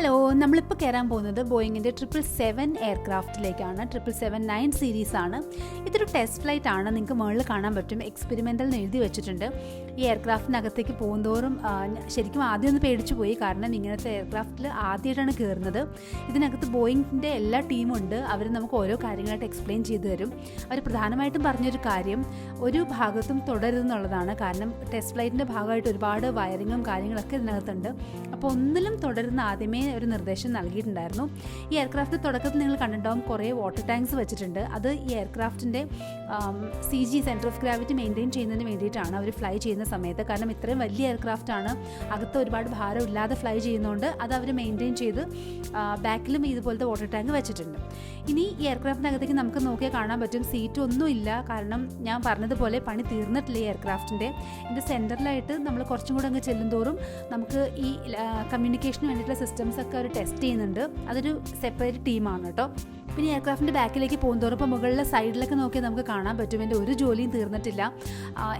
Hello നമ്മളിപ്പോൾ കയറാൻ പോകുന്നത് ബോയിങ്ങിന്റെ ട്രിപ്പിൾ സെവൻ എയർക്രാഫ്റ്റിലേക്കാണ് ട്രിപ്പിൾ സെവൻ നയൻ സീരീസ് ആണ്. ഇതൊരു ടെസ്റ്റ് ഫ്ലൈറ്റ് ആണ്. നിങ്ങൾക്ക് മുകളിൽ കാണാൻ പറ്റും. എക്സ്പെരിമെന്റൽ എന്ന് എഴുതി വെച്ചിട്ടുണ്ട്. ഈ എയർക്രാഫ്റ്റിനകത്തേക്ക് പോകുന്തോറും ശരിക്കും ആദ്യം ഒന്ന് പേടിച്ചു പോയി. കാരണം ഇങ്ങനത്തെ എയർക്രാഫ്റ്റിൽ ആദ്യമായിട്ടാണ് കയറുന്നത് ഇതിനകത്ത് ബോയിങ്ങിന്റെ എല്ലാ ടീമും ഉണ്ട്. അവർ നമുക്ക് ഓരോ കാര്യങ്ങളായിട്ട് എക്സ്പ്ലെയിൻ ചെയ്തു തരും. അവർ പ്രധാനമായിട്ടും പറഞ്ഞൊരു കാര്യം ഒരു ഭാഗത്തും തുടരുതെന്നുള്ളതാണ്. കാരണം ടെസ്റ്റ് ഫ്ലൈറ്റിന്റെ ഭാഗമായിട്ട് ഒരുപാട് വയറിങ്ങും കാര്യങ്ങളൊക്കെ ഇതിനകത്തുണ്ട്. അപ്പോൾ ഒന്നിലും തുടരുന്ന ആദ്യമേ ഒരു നിർദ്ദേശം നൽകിയിട്ടുണ്ടായിരുന്നു. ഈ എയർക്രാഫ്റ്റ് തുടക്കത്തിൽ നിങ്ങൾ കണ്ടിട്ടുണ്ടാകും കുറേ വാട്ടർ ടാങ്ക്സ് വെച്ചിട്ടുണ്ട്. അത് ഈ എയർക്രാഫ്റ്റിന്റെ C G centre of gravity maintain ചെയ്യുന്നതിന് വേണ്ടിയിട്ടാണ് അവർ ഫ്ലൈ ചെയ്യുന്ന സമയത്ത്. കാരണം ഇത്രയും വലിയ എയർക്രാഫ്റ്റ് ആണ്. അകത്ത് ഒരുപാട് ഭാരം ഇല്ലാതെ ഫ്ലൈ ചെയ്യുന്നതുകൊണ്ട് അത് അവർ മെയിന്റെയിൻ ചെയ്ത് ബാക്കിലും ഇതുപോലത്തെ വാട്ടർ ടാങ്ക് വെച്ചിട്ടുണ്ട്. ഇനി ഈ എയർക്രാഫ്റ്റിനകത്തേക്ക് നമുക്ക് നോക്കിയാൽ കാണാൻ പറ്റും. സീറ്റ് ഒന്നുമില്ല കാരണം ഞാൻ പറഞ്ഞതുപോലെ പണി തീർന്നിട്ടില്ല ഈ എയർക്രാഫ്റ്റിന്റെ ഇതിന്റെ സെന്ററിലായിട്ട് നമ്മൾ കുറച്ചും കൂടെ അങ്ങ് ചെല്ലുന്തോറും നമുക്ക് ഈ കമ്മ്യൂണിക്കേഷന് വേണ്ടിയിട്ടുള്ള സിസ്റ്റംസ് ഒക്കെ അവർ ടെസ്റ്റ് ചെയ്യുന്നുണ്ട്. അതൊരു സെപ്പറേറ്റ് ടീമാണ് കേട്ടോ. പിന്നെ എയർക്രാഫ്റ്റിന്റെ ബാക്കിലേക്ക് പോകുന്നതോടൊപ്പം മുകളിലെ സൈഡിലൊക്കെ നോക്കിയാൽ നമുക്ക് കാണാൻ പറ്റും. എന്റെ ഒരു ജോലിയും തീർന്നിട്ടില്ല.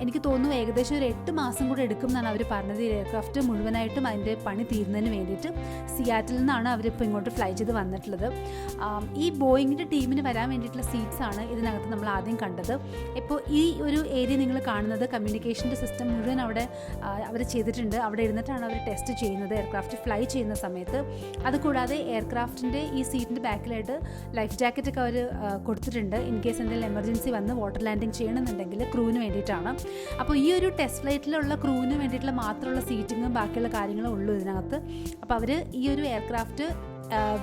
എനിക്ക് തോന്നുന്നു ഏകദേശം ഒരു എട്ട് മാസം കൂടെ എടുക്കും എന്നാണ് അവർ പറഞ്ഞത്. ഈ എയർക്രാഫ്റ്റ് മുഴുവനായിട്ടും അതിന്റെ പണി തീരുന്നതിന് വേണ്ടിയിട്ട് സിയാറ്റിൽ നിന്നാണ് അവരിപ്പോൾ ഇങ്ങോട്ട് ഫ്ലൈ ചെയ്ത് വന്നിട്ടുള്ളത്. ഈ ബോയിങ്ങിന്റെ ടീമിന് വരാൻ വേണ്ടിയിട്ടുള്ള സീറ്റ്സ് ആണ് ഇതിനകത്ത് നമ്മൾ ആദ്യം കണ്ടത്. ഇപ്പോൾ ഈ ഒരു ഏരിയ നിങ്ങൾ കാണുന്നത് കമ്മ്യൂണിക്കേഷന്റെ സിസ്റ്റം മുഴുവൻ അവിടെ അവർ ചെയ്തിട്ടുണ്ട്. അവിടെ ഇരുന്നിട്ടാണ് അവർ ടെസ്റ്റ് ചെയ്യുന്നത് എയർക്രാഫ്റ്റ് ഫ്ലൈ ചെയ്യുന്ന സമയത്ത്. അതുകൂടാതെ എയർക്രാഫ്റ്റിന്റെ ഈ സീറ്റിന്റെ ബാക്കിലായിട്ട് ലൈഫ് ജാക്കറ്റ് ഒക്കെ അവർ കൊടുത്തിട്ടുണ്ട്. ഇൻ കേസ് എന്തെങ്കിലും എമർജൻസി വന്ന് വാട്ടർ ലാൻഡിങ് ചെയ്യണമെന്നുണ്ടെങ്കിൽ ക്രൂവിന് വേണ്ടിയിട്ടാണ്. അപ്പോൾ ഈ ഒരു ടെസ്റ്റ് ഫ്ലൈറ്റിലുള്ള ക്രൂവിന് വേണ്ടിയിട്ടുള്ള മാത്രമുള്ള സീറ്റിങ്ങും ബാക്കിയുള്ള കാര്യങ്ങളും ഉള്ളൂ ഇതിനകത്ത്. അപ്പോൾ അവർ ഈ ഒരു aircraft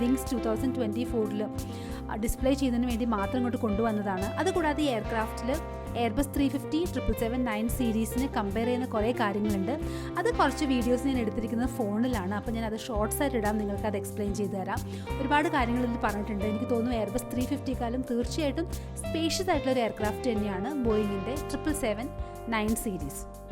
wings two thousand twenty ഫോറിൽ ഡിസ്പ്ലേ ചെയ്യുന്നതിന് വേണ്ടി മാത്രം ഇങ്ങോട്ട് കൊണ്ടുവന്നതാണ്. അതുകൂടാതെ ഈ എയർക്രാഫ്റ്റിൽ Airbus three fifty triple seven nine സീരീസിന് compare ചെയ്യുന്ന കുറേ കാര്യങ്ങളുണ്ട്. അത് കുറച്ച് വീഡിയോസ് ഞാൻ എടുത്തിരിക്കുന്നത് ഫോണിലാണ്. അപ്പോൾ ഞാൻ അത് ഷോർട്സ് ആയിട്ട് ഇടാം. നിങ്ങൾക്ക് അത് എക്സ്പ്ലെയിൻ ചെയ്തു തരാം. ഒരുപാട് കാര്യങ്ങൾ ഇതിൽ പറഞ്ഞിട്ടുണ്ട്. എനിക്ക് തോന്നുന്നു എയർബസ് ത്രീ ഫിഫ്റ്റിക്കാലും തീർച്ചയായിട്ടും സ്പേഷ്യസ് ആയിട്ടുള്ള ഒരു എയർക്രാഫ്റ്റ് തന്നെയാണ് ബോയിങ്ങിന്റെ ട്രിപ്പിൾ സെവൻ നയൻ സീരീസ്